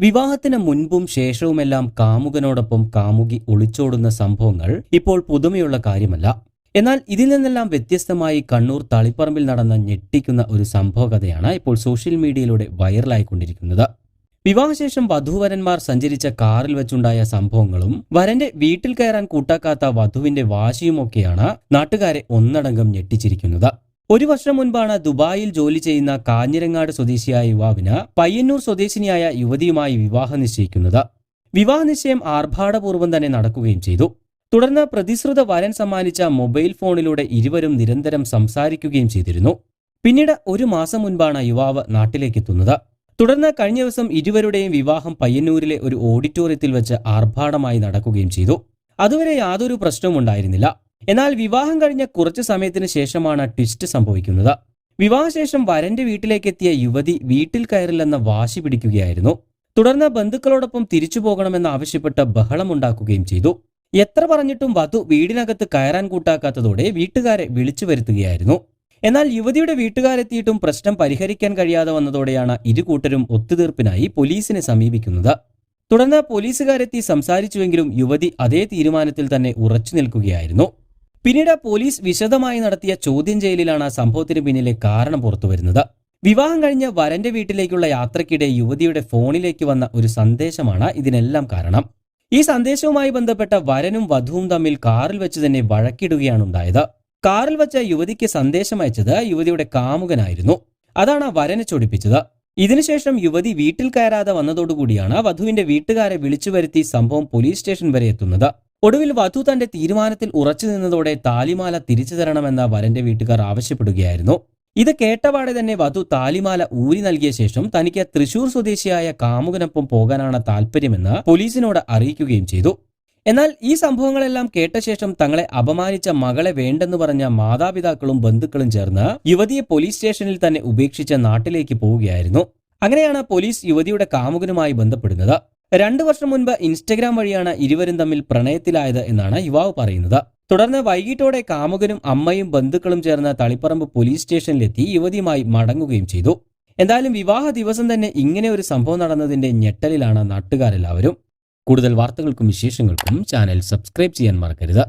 വിവാഹത്തിന് മുൻപും ശേഷവുമെല്ലാം കാമുകനോടൊപ്പം കാമുകി ഒളിച്ചോടുന്ന സംഭവങ്ങൾ ഇപ്പോൾ പുതുമയുള്ള കാര്യമല്ല. എന്നാൽ ഇതിൽ നിന്നെല്ലാം വ്യത്യസ്തമായി കണ്ണൂർ തളിപ്പറമ്പിൽ നടന്ന ഞെട്ടിക്കുന്ന ഒരു സംഭവ കഥയാണ് ഇപ്പോൾ സോഷ്യൽ മീഡിയയിലൂടെ വൈറലായിക്കൊണ്ടിരിക്കുന്നത്. വിവാഹശേഷം വധുവരന്മാർ സഞ്ചരിച്ച കാറിൽ വെച്ചുണ്ടായ സംഭവങ്ങളും വരന്റെ വീട്ടിൽ കയറാൻ കൂട്ടാക്കാത്ത വധുവിന്റെ വാശിയുമൊക്കെയാണ് നാട്ടുകാരെ ഒന്നടങ്കം ഞെട്ടിച്ചിരിക്കുന്നത്. ഒരു വർഷം മുൻപാണ് ദുബായിൽ ജോലി ചെയ്യുന്ന കാഞ്ഞിരങ്ങാട് സ്വദേശിയായ യുവാവിന് പയ്യന്നൂർ സ്വദേശിനിയായ യുവതിയുമായി വിവാഹം നിശ്ചയിക്കുന്നത്. വിവാഹ നിശ്ചയം ആർഭാടപൂർവം തന്നെ നടക്കുകയും ചെയ്തു. തുടർന്ന് പ്രതിശ്രുത വരൻ സമ്മാനിച്ച മൊബൈൽ ഫോണിലൂടെ ഇരുവരും നിരന്തരം സംസാരിക്കുകയും ചെയ്തിരുന്നു. പിന്നീട് ഒരു മാസം മുൻപാണ് യുവാവ് നാട്ടിലേക്കെത്തുന്നത്. തുടർന്ന് കഴിഞ്ഞ ദിവസം ഇരുവരുടെയും വിവാഹം പയ്യന്നൂരിലെ ഒരു ഓഡിറ്റോറിയത്തിൽ വെച്ച് ആർഭാടമായി നടക്കുകയും ചെയ്തു. അതുവരെ യാതൊരു പ്രശ്നവും ഉണ്ടായിരുന്നില്ല. എന്നാൽ വിവാഹം കഴിഞ്ഞ കുറച്ച് സമയത്തിന് ശേഷമാണ് ട്വിസ്റ്റ് സംഭവിക്കുന്നത്. വിവാഹശേഷം വരന്റെ വീട്ടിലേക്കെത്തിയ യുവതി വീട്ടിൽ കയറില്ലെന്ന വാശി പിടിക്കുകയായിരുന്നു. തുടർന്ന് ബന്ധുക്കളോടൊപ്പം തിരിച്ചു പോകണമെന്ന് ആവശ്യപ്പെട്ട് ബഹളമുണ്ടാക്കുകയും ചെയ്തു. എത്ര പറഞ്ഞിട്ടും വധു വീടിനകത്ത് കയറാൻ കൂട്ടാക്കാത്തതോടെ വീട്ടുകാരെ വിളിച്ചു വരുത്തുകയായിരുന്നു. എന്നാൽ യുവതിയുടെ വീട്ടുകാരെത്തിയിട്ടും പ്രശ്നം പരിഹരിക്കാൻ കഴിയാതെ വന്നതോടെയാണ് ഇരു കൂട്ടരും ഒത്തുതീർപ്പിനായി പോലീസിനെ സമീപിക്കുന്നത്. തുടർന്ന് പോലീസുകാരെത്തി സംസാരിച്ചുവെങ്കിലും യുവതി അതേ തീരുമാനത്തിൽ തന്നെ ഉറച്ചു നിൽക്കുകയായിരുന്നു. പിന്നീട് പോലീസ് വിശദമായി നടത്തിയ ചോദ്യം ചെയ്യലിലാണ് സംഭവത്തിന് പിന്നിലെ കാരണം പുറത്തുവരുന്നത് വിവാഹം കഴിഞ്ഞ വരന്റെ വീട്ടിലേക്കുള്ള യാത്രക്കിടെ യുവതിയുടെ ഫോണിലേക്ക് വന്ന ഒരു സന്ദേശമാണ് ഇതിനെല്ലാം കാരണം. ഈ സന്ദേശവുമായി ബന്ധപ്പെട്ട വരനും വധുവും തമ്മിൽ കാറിൽ വെച്ച് തന്നെ വഴക്കിടുകയാണ് ഉണ്ടായത്. കാറിൽ വെച്ച യുവതിക്ക് സന്ദേശം അയച്ചത് യുവതിയുടെ കാമുകനായിരുന്നു. അതാണ് വരനെ ചൊടിപ്പിച്ചത്. ഇതിനുശേഷം യുവതി വീട്ടിൽ കയറാതെ വന്നതോടുകൂടിയാണ് വധുവിന്റെ വീട്ടുകാരെ വിളിച്ചു വരുത്തി സംഭവം പോലീസ് സ്റ്റേഷൻ വരെ എത്തുന്നത്. ഒടുവിൽ വധു തന്റെ തീരുമാനത്തിൽ ഉറച്ചു നിന്നതോടെ താലിമാല തിരിച്ചു തരണമെന്ന വരന്റെ വീട്ടുകാർ ആവശ്യപ്പെടുകയായിരുന്നു. ഇത് കേട്ടപാടെ തന്നെ വധു താലിമാല ഊരി നൽകിയ ശേഷം തനിക്ക് തൃശൂർ സ്വദേശിയായ കാമുകനൊപ്പം പോകാനാണ് താല്പര്യമെന്ന് പോലീസിനോട് അറിയിക്കുകയും ചെയ്തു. എന്നാൽ ഈ സംഭവങ്ങളെല്ലാം കേട്ട ശേഷം തങ്ങളെ അപമാനിച്ച മകളെ വേണ്ടെന്ന് പറഞ്ഞ മാതാപിതാക്കളും ബന്ധുക്കളും ചേർന്ന് യുവതിയെ പോലീസ് സ്റ്റേഷനിൽ തന്നെ ഉപേക്ഷിച്ച് നാട്ടിലേക്ക് പോവുകയായിരുന്നു. അങ്ങനെയാണ് പോലീസ് യുവതിയുടെ കാമുകനുമായി ബന്ധപ്പെടുന്നത്. രണ്ടു വർഷം മുൻപ് ഇൻസ്റ്റഗ്രാം വഴിയാണ് ഇരുവരും തമ്മിൽ പ്രണയത്തിലായത് എന്നാണ് യുവാവ് പറയുന്നത്. തുടർന്ന് വൈകിട്ടോടെ കാമുകനും അമ്മയും ബന്ധുക്കളും ചേർന്ന് തളിപ്പറമ്പ് പോലീസ് സ്റ്റേഷനിലെത്തി യുവതിയുമായി മടങ്ങുകയും ചെയ്തു. എന്തായാലും വിവാഹ ദിവസം തന്നെ ഇങ്ങനെ ഒരു സംഭവം നടന്നതിന്റെ ഞെട്ടലിലാണ് നാട്ടുകാരെല്ലാവരും. കൂടുതൽ വാർത്തകൾക്കും വിശേഷങ്ങൾക്കും ചാനൽ സബ്സ്ക്രൈബ് ചെയ്യാൻ മറക്കരുത്.